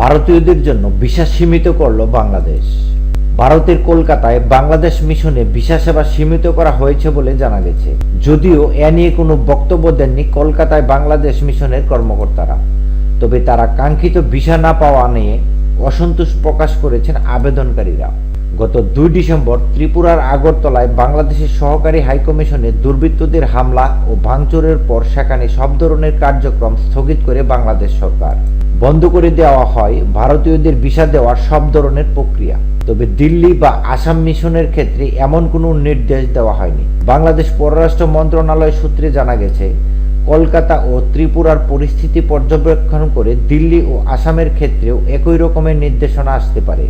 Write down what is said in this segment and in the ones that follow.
ভারতীয়দের জন্য ভিসা সীমিত করল বাংলাদেশ। ভারতের কলকাতায় বাংলাদেশ মিশনে ভিসা সেবা সীমিত করা হয়েছে বলে জানা গেছে। যদিও এ নিয়ে কোনো বক্তব্য দেননি কলকাতায় বাংলাদেশ মিশনের কর্মকর্তারা। তবে তারা কাঙ্ক্ষিত ভিসা না পাওয়া নিয়ে অসন্তোষ প্রকাশ করেছেন আবেদনকারীরা। গত দুই ডিসেম্বর ত্রিপুরার আগরতলায় বাংলাদেশের সহকারী হাইকমিশনে দুর্বৃত্তদের হামলা ও ভাঙচুরের পর সেখানে সব ধরনের কার্যক্রম স্থগিত করে বাংলাদেশ সরকার। বন্ধ করে দেওয়া হয়, ভারতীয়দের ভিসা দেওয়ার সব ধরনের প্রক্রিয়া। তবে দিল্লি বা আসাম মিশনের ক্ষেত্রে এমন কোনো নির্দেশ দেওয়া হয়নি। বাংলাদেশ পররাষ্ট্র মন্ত্রণালয় সূত্রে জানা গেছে কলকাতা ও ত্রিপুরার পরিস্থিতি পর্যবেক্ষণ করে দিল্লি ও আসামের ক্ষেত্রেও একই রকমের নির্দেশনা আসতে পারে।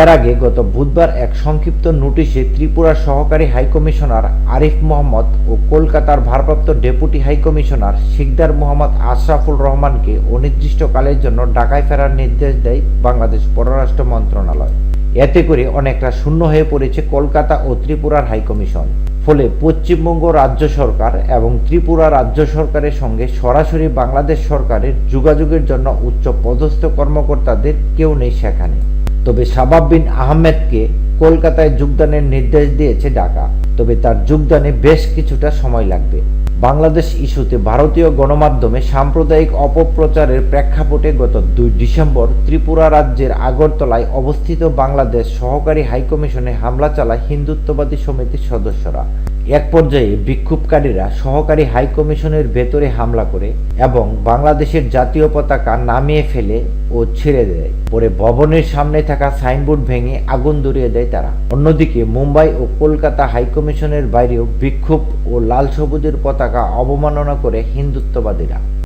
এর আগে গত বুধবার এক সংক্ষিপ্ত নোটিশে ত্রিপুরার সহকারী হাইকমিশনার আরিফ মোহাম্মদ ও কলকাতার ভারপ্রাপ্ত deputy high commissioner Sikdar Mohammad Ashraful রহমানকে অনির্দিষ্টকালের জন্য ঢাকায় ফেরার নির্দেশ দেয় বাংলাদেশ পররাষ্ট্র মন্ত্রণালয়। এতে করে অনেকটা শূন্য হয়ে পড়েছে কলকাতা ও ত্রিপুরার হাইকমিশন। ফলে পশ্চিমবঙ্গ রাজ্য সরকার এবং ত্রিপুরা রাজ্য সরকারের সঙ্গে সরাসরি বাংলাদেশ সরকারের যোগাযোগের জন্য উচ্চ পদস্থ কর্মকর্তাদের কেউ নেই সেখানে। তবে শাবাব বিন আহমেদকে কলকাতায় যোগদানের নির্দেশ দিয়েছে ঢাকা। তবে তার যোগদানে বেশ কিছুটা সময় লাগবে। বাংলাদেশ ইস্যুতে ভারতীয় গণমাধ্যমে সাম্প্রদায়িক অপপ্রচারের প্রেক্ষাপটে গত দুই ডিসেম্বর ত্রিপুরা রাজ্যের আগরতলায় অবস্থিত বাংলাদেশ সহকারী হাইকমিশনে হামলা চালায় হিন্দুত্ববাদী সমিতির সদস্যরা। এক পর্যায়ে বিক্ষোভকারীরা সহকারী হাইকমিশনের ভেতরে হামলা করে এবং বাংলাদেশের জাতীয় পতাকা নামিয়ে ফেলে ও ছেড়ে দেয়। পরে ভবনের সামনে থাকা সাইনবোর্ড ভেঙে আগুন ধরিয়ে দেয় তারা। অন্যদিকে মুম্বাই ও কলকাতা হাইকমিশনের বাইরেও বিক্ষোভ ও লাল সবুজের পতাকা অবমাননা করে হিন্দুত্ববাদীরা।